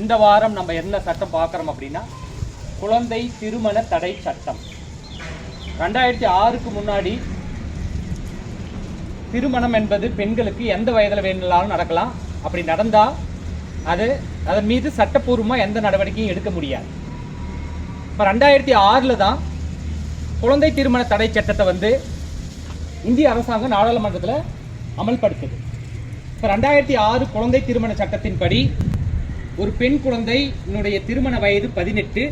இந்த வாரம் நம்ம என்ன சட்டம் பார்க்குறோம் அப்படின்னா குழந்தை திருமண தடை சட்டம். ரெண்டாயிரத்தி ஆறுக்கு முன்னாடி திருமணம் என்பது பெண்களுக்கு எந்த வயதில் வேணும்னாலும் நடக்கலாம். அப்படி நடந்தால் அது அதன் மீது சட்டப்பூர்வமாக எந்த நடவடிக்கையும் எடுக்க முடியாது. இப்போ ரெண்டாயிரத்தி ஆறில் தான் குழந்தை திருமண தடை சட்டத்தை வந்து இந்திய அரசாங்கம் நாடாளுமன்றத்தில் அமல்படுத்துது. இப்போ ரெண்டாயிரத்தி ஆறு குழந்தை திருமண சட்டத்தின்படி ஒரு பெண் குழந்தையினுடைய திருமண வயது பதினெட்டு.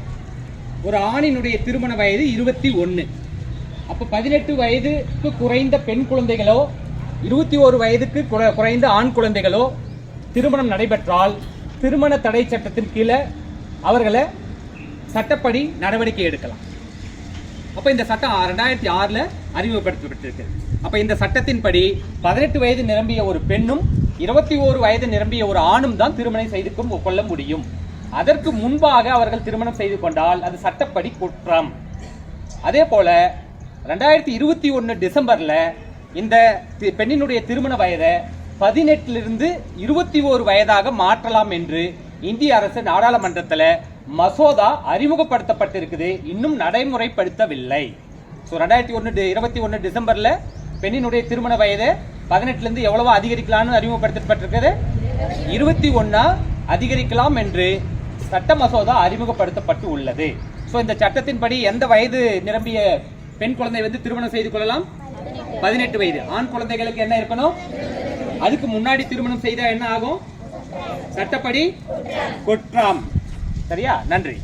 ஒரு ஆணினுடைய திருமண வயது இருபத்தி ஒன்று அப்போ பதினெட்டு வயதுக்கு குறைந்த பெண் குழந்தைகளோ இருபத்தி ஒரு வயதுக்கு குறைந்த ஆண் குழந்தைகளோ திருமணம் நடைபெற்றால் திருமண தடை சட்டத்தின் கீழே அவர்களை சட்டப்படி நடவடிக்கை எடுக்கலாம். அப்போ இந்த சட்டம் ரெண்டாயிரத்தி ஆறில் அறிமுகப்படுத்தப்பட்டிருக்கு. அப்போ இந்த சட்டத்தின்படி பதினெட்டு வயது நிரம்பிய ஒரு பெண்ணும் இருபத்தி ஓரு வயது நிரம்பிய ஒரு ஆணும் தான் திருமணம் செய்து கொள்ள முடியும். அதற்கு முன்பாக அவர்கள் திருமணம் செய்து கொண்டால் அது சட்டப்படி குற்றம். அதே போல ரெண்டாயிரத்தி இருபத்தி ஒன்று டிசம்பர்ல இந்த தி- பெண்ணினுடைய திருமண வயதை பதினெட்டிலிருந்து இருபத்தி ஓரு வயதாக மாற்றலாம் என்று இந்திய அரசு நாடாளுமன்றத்தில் மசோதா அறிமுகப்படுத்தப்பட்டிருக்குது. இன்னும் நடைமுறைப்படுத்தவில்லை. ஸோ ரெண்டாயிரத்தி ஒன்று இருபத்தி ஒன்று டிசம்பரில் பெண்ணினுடைய திருமண வயதை பதினெட்டுலேருந்து எவ்வளவோ அதிகரிக்கலாம்னு அறிமுகப்படுத்தப்பட்டிருக்கிறது இருபத்தி ஒன்றா அதிகரிக்கலாம் என்று சட்ட மசோதா அறிமுகப்படுத்தப்பட்டு உள்ளது. ஸோ இந்த சட்டத்தின்படி எந்த வயது நிரம்பிய பெண் குழந்தை வந்து திருமணம் செய்து கொள்ளலாம்? பதினெட்டு வயது. ஆண் குழந்தைகளுக்கு என்ன இருக்கணும்? அதுக்கு முன்னாடி திருமணம் செய்தா என்ன ஆகும்? சட்டப்படி குற்றம். சரியா? நன்றி.